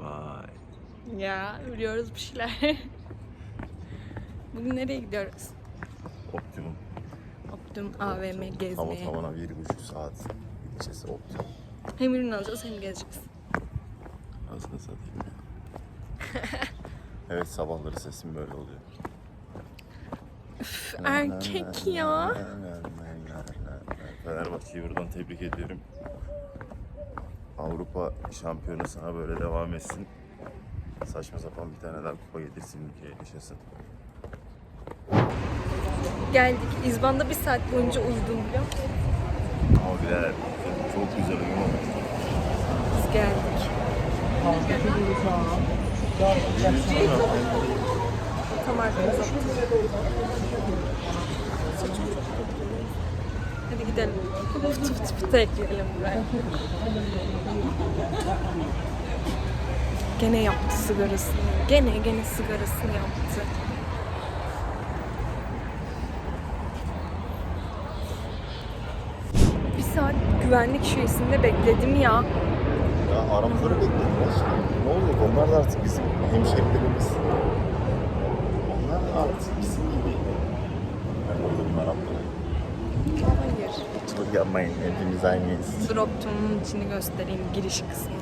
Vay. Ya biliyoruz bir şeyler. Bugün nereye gidiyoruz? Optimum. Optum AVM gezmeye. tavana bir buçuk saat gideceğiz Optimum. Hem ürün alacağız hem gezeceğiz. Nasıl satayım ya. evet sabahları sesim böyle oluyor. Üf, erkek ya. Fenerbahçe'yi buradan tebrik ediyorum. Avrupa şampiyonasına böyle devam etsin. Saçma sapan bir tane daha kupa getirsin ülkeye yaşasın. Geldik. İzban'da bir saat boyunca uyudum biliyor musun? Ama birader çok güzel uyumadı. Biz geldik. Tam arkamıza. Hadi gidelim. Fıtı fıtı fıtı ekleyelim buraya. Gene yaptı sigarasını. Gene gene sigarasını yaptı. Bir saat güvenlik şeysinde bekledim ya. Ya Arapları beklediler. Ne oluyor? Onlar da artık bizim hemşehrilerimiz. Onlar da artık bizim gibi. Oldum Arapları. Çok yapmayın. Hepimiz aynıyız. Droptum'un içini göstereyim giriş kısmını.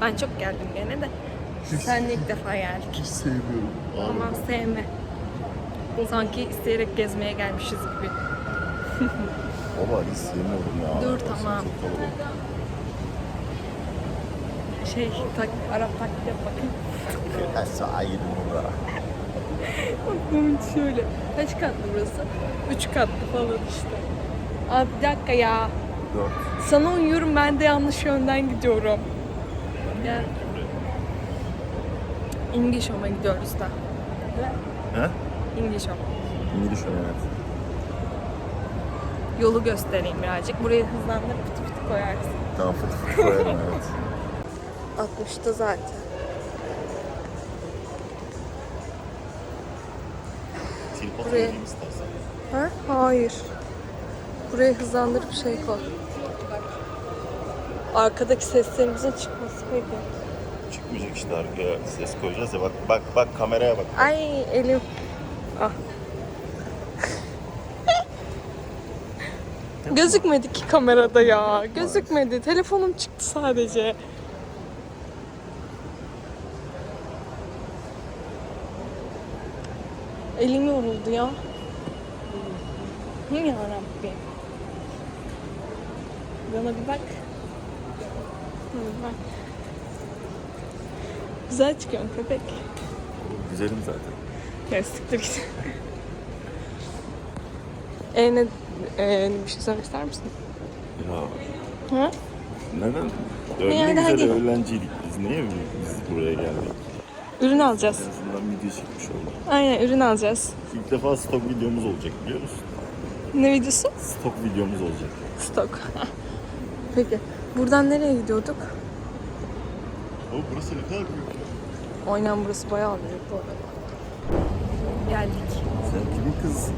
Ben çok geldim gene de. Sen ilk defa geldik. Hiç sevmiyorum. Aman sevme. Sanki isteyerek gezmeye gelmişiz gibi. Baba hiç sevmiyorum ya. Dur, tamam. Şey, tak, Arap taklidi yap bakayım. Ben sahildim burada. Aklımın şöyle. Kaç katlı burası? Üç katlı falan işte. Abi bir dakika ya. Dört. Sana uyuyorum ben de yanlış yönden gidiyorum. Gel. İngiliz Home'a gidiyoruz da. He? İngiliz Home. İngiliz evet. Yolu göstereyim birazcık. Burayı hızlandırıp pıtı pıtı koyarsın. Tamam fıtı fıtı koyarım evet. 60'ta zaten. Buraya. Ha? Hayır. Burayı hızlandırıp şey koy. Arkadaki seslerimizin çıkması peki. Çıkmayacak işte arkaya ses koyacağız ya bak bak bak kameraya bak. Ay elim. Ah. Gözükmedi ki kamerada ya. Gözükmedi. Telefonum çıktı sadece. Elim yoruldu ya. Hı ya Rabbi. Bana bir bak. Bana bir bak. Güzel çıkıyorsun köpek. Güzelim zaten. Ya siktir git. E ne, e, bir şey söylemek ister misin? Ya Ha? neden? Öyle Yani güzel hadi. öğrenciydik biz. Niye biz buraya geldik? Ürün alacağız. En azından video çekmiş olduk. Aynen ürün alacağız. İlk defa stok videomuz olacak biliyor musun? Ne videosu? Stok videomuz olacak. Stok. Peki. Buradan nereye gidiyorduk? O burası ne kadar büyük. Oynan burası bayağı büyük bu arada. Geldik. Sen kimin kız?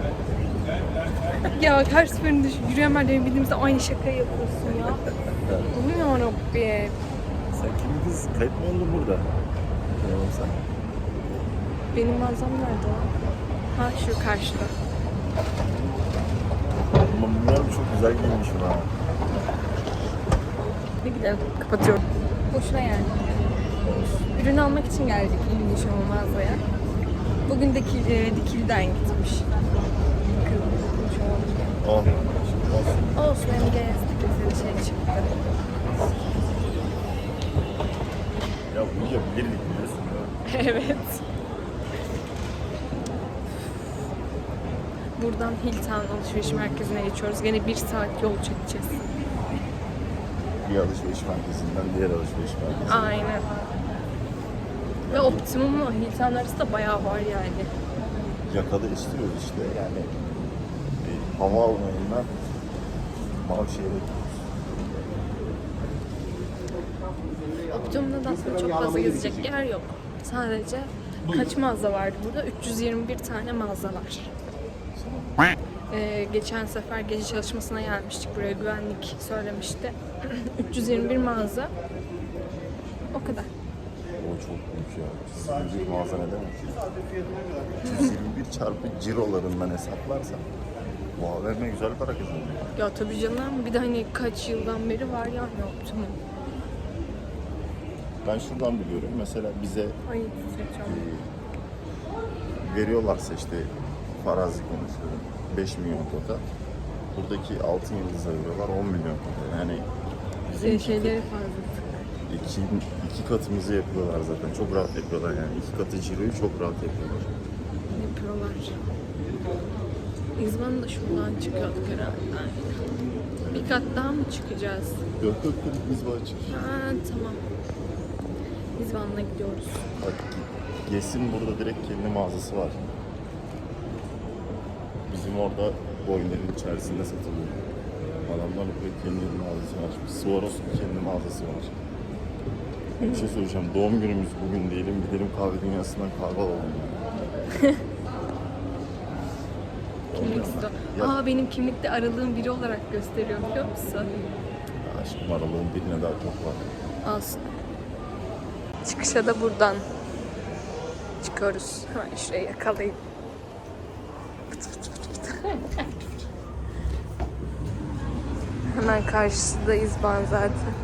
Ya her seferinde şu yürüyen merdiveni bildiğimizde aynı şakayı yapıyorsun ya. Aman yarabbim. Sen kimin kız? Kayıt mı oldun burada? Tamam sen. Benim mağazam nerede o? Ha şu karşıda. Ama bunlar çok güzel giyinmiş ha. Gidelim. Kapatıyorum. Boşuna yani. Ürün almak için geldik İlginç mağazaya. Bugün de ki- e, Dikili'den gitmiş. Oh. Olsun. Olsun hem gezdik. Bize şey çıktı. Ya bu yapabilirdik biliyorsun ya. evet. Buradan Hilltown alışveriş merkezine geçiyoruz. Gene bir saat yol çekeceğiz. Bir alışveriş merkezinden diğer alışveriş merkezine. Aynen. Ve Optimum'la Hilltown arasında bayağı var yani. Yakada istiyoruz işte yani. Bir hava almayından Mavşehir'e gidiyoruz. Optimum'da da aslında çok fazla gezecek yer yok. Sadece kaç mağaza vardı burada? 321 tane mağaza var. Ee, geçen sefer gece çalışmasına gelmiştik buraya güvenlik söylemişti. 321 mağaza. O kadar. çok büyük ya. 121 mağaza ne demek? 121 çarpı cirolarından hesaplarsan bu AVM güzel para kazanıyor. Ya tabii canım. Bir de hani kaç yıldan beri var yani Optimum. Ben şuradan biliyorum. Mesela bize Ay titretiyorum. veriyorlarsa işte farazi konuşuyorum 5 milyon kota. Buradaki altın yıldıza veriyorlar 10 milyon kota. Yani bizim Şey, şeyleri fazla. iki, iki katımızı yapıyorlar zaten. Çok rahat yapıyorlar yani. İki katı ciroyu çok rahat yapıyorlar. Yapıyorlar. İzban da şuradan çıkıyorduk herhalde. Bir kat daha mı çıkacağız? Yok yok yok biz açık. Ha tamam. İzban'la gidiyoruz. Bak Ges'in burada direkt kendi mağazası var. Bizim orada boyların içerisinde satılıyor. Adamlar böyle kendi mağazası açmış. Swarovski'nin kendi mağazası var. Bir şey söyleyeceğim. Doğum günümüz bugün diyelim. Gidelim kahve dünyasından kahve alalım. Kimlik sto. Ya- Aa benim kimlikte aralığım biri olarak gösteriyor biliyor musun? Aşkım aralığın birine daha çok var. Alsın. Çıkışa da buradan çıkıyoruz. Hemen şurayı yakalayayım. Hemen karşısında İzban zaten.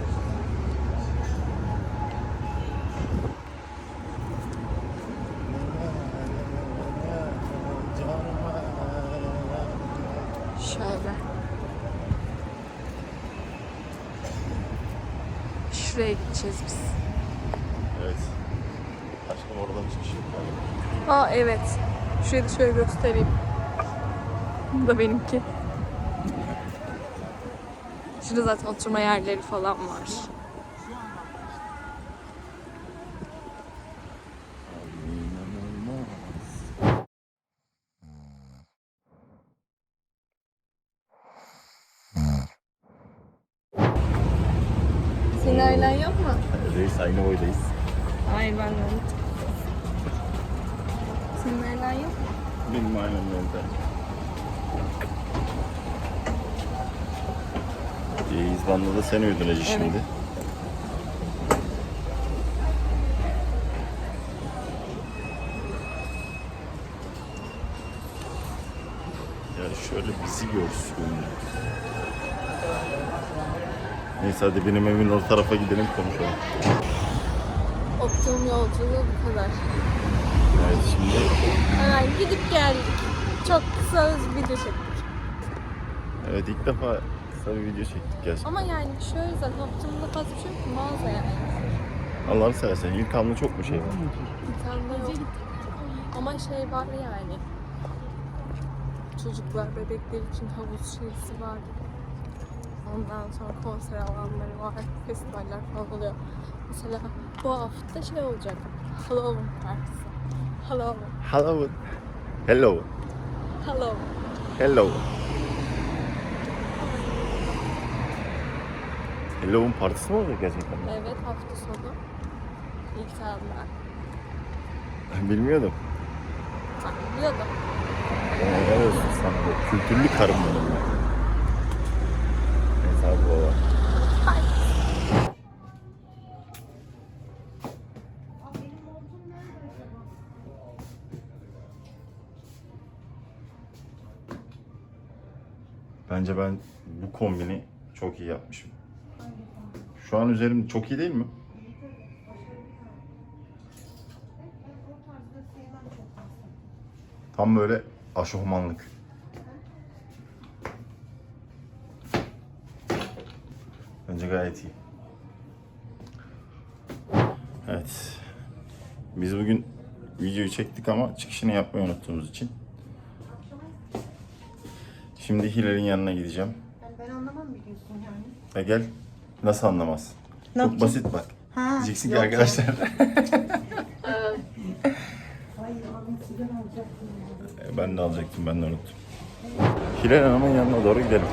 Şöyle. Şuraya gideceğiz biz. Evet. Aşkım oradan çıkış yok. Aa evet. Şurayı da şöyle göstereyim. Bu da benimki. Şurada zaten oturma yerleri falan var. Senin ailen yapma. Reis aynı boydayız. Hayır ben de Senin ailen yok mu? Benim ailem yolda. İyi, İzban'da da sen uyudun Ece şimdi. Yani şöyle bizi görsün. Neyse hadi benim evin o tarafa gidelim konuşalım. Optimum yolculuğu bu kadar. Evet şimdi Hemen gidip geldik. Çok kısa bir video çektik. evet ilk defa kısa bir video çektik gerçekten. Ama yani şöyle zaten Optimum'da fazla bir şey yok ki mağaza yani. Allah'ını seversen İlkan'da çok mu şey var? İnsanlar yok. Ama şey var yani. Çocuklar, bebekler için havuz şeysi var. Ondan sonra konser alanları var, festivaller falan oluyor. Mesela bu hafta şey olacak. Halloween partisi. Halloween. Hello. Hello. Halloween. Hello. Halloween partisi mi olacak gerçekten? Evet hafta sonu. İlk Ben bilmiyordum. Biliyordum. Helal olsun sana da. Kültürlü karım benim ben. Neyse abi var. Bence ben bu kombini çok iyi yapmışım. Şu an üzerim çok iyi değil mi? Tam böyle aşofmanlık. Bence gayet iyi. Evet. Biz bugün videoyu çektik ama çıkışını yapmayı unuttuğumuz için. Şimdi Hilal'in yanına gideceğim. Ben anlamam biliyorsun yani. E gel. Nasıl anlamaz? Ne Çok yapacağım? basit bak. Ha, Diyeceksin ki yok arkadaşlar. E, ben de alacaktım ben de unuttum. Hilal Hanım'ın yanına doğru gidelim.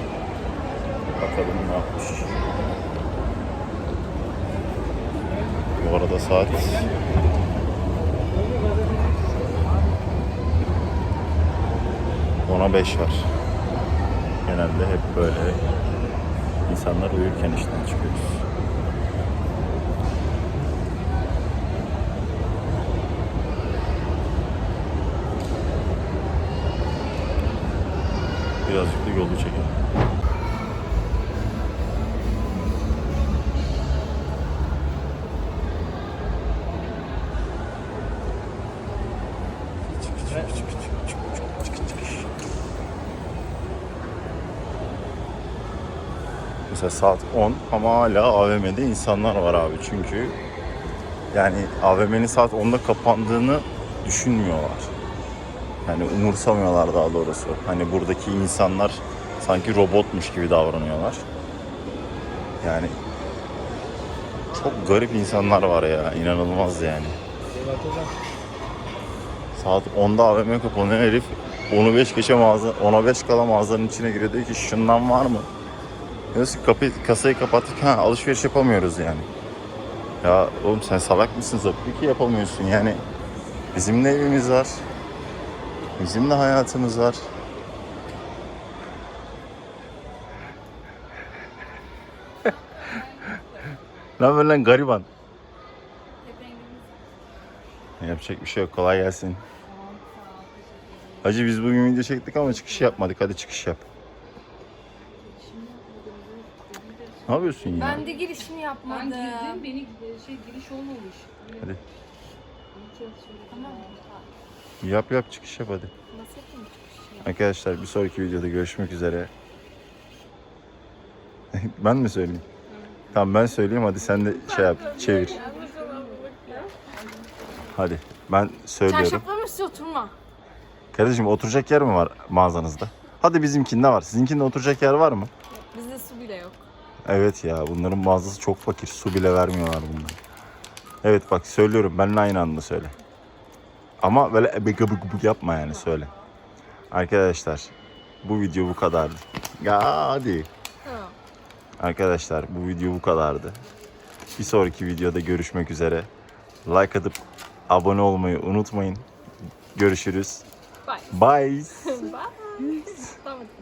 Bakalım ne yapmış. Bu arada saat ona beş var. Genelde hep böyle İnsanlar uyurken işten çıkıyoruz. Birazcık da yolu çekelim. Mesela saat 10 ama hala AVM'de insanlar var abi. Çünkü yani AVM'nin saat 10'da kapandığını düşünmüyorlar. Yani umursamıyorlar daha doğrusu. Hani buradaki insanlar sanki robotmuş gibi davranıyorlar. Yani çok garip insanlar var ya. inanılmaz yani. Saat 10'da AVM kapanıyor herif. Onu 5 geçe mağaza, ona 5 kala mağazanın içine giriyor diyor ki şundan var mı? Ki kapıyı, kasayı kapattık ha alışveriş yapamıyoruz yani. Ya oğlum sen salak mısın? Tabii ki yapamıyorsun yani. Bizim de evimiz var. Bizim de hayatımız var. ne haber lan gariban? Yapacak bir şey yok. Kolay gelsin. Hacı biz bugün video çektik ama çıkış yapmadık. Hadi çıkış yap. Ne yapıyorsun ya? Ben de girişimi yapmadım. Ben girdim, beni şey giriş olmamış. Hadi. Tamam. Yap yap çıkış yap hadi. Nasıl yapayım? Arkadaşlar bir sonraki videoda görüşmek üzere. ben mi söyleyeyim? Tamam ben söyleyeyim hadi sen de şey yap çevir. Hadi ben söylüyorum. Çarşafların üstü oturma. Kardeşim oturacak yer mi var mağazanızda? Hadi bizimkinde var. Sizinkinde oturacak yer var mı? Bizde su bile yok. Evet ya bunların mağazası çok fakir. Su bile vermiyorlar bunlar. Evet bak söylüyorum benimle aynı anda söyle. Ama böyle ebek yapma yani söyle. Arkadaşlar bu video bu kadardı. Ya hadi. Arkadaşlar bu video bu kadardı. Bir sonraki videoda görüşmek üzere. Like atıp abone olmayı unutmayın. Görüşürüz. Bye. Bye. Bye.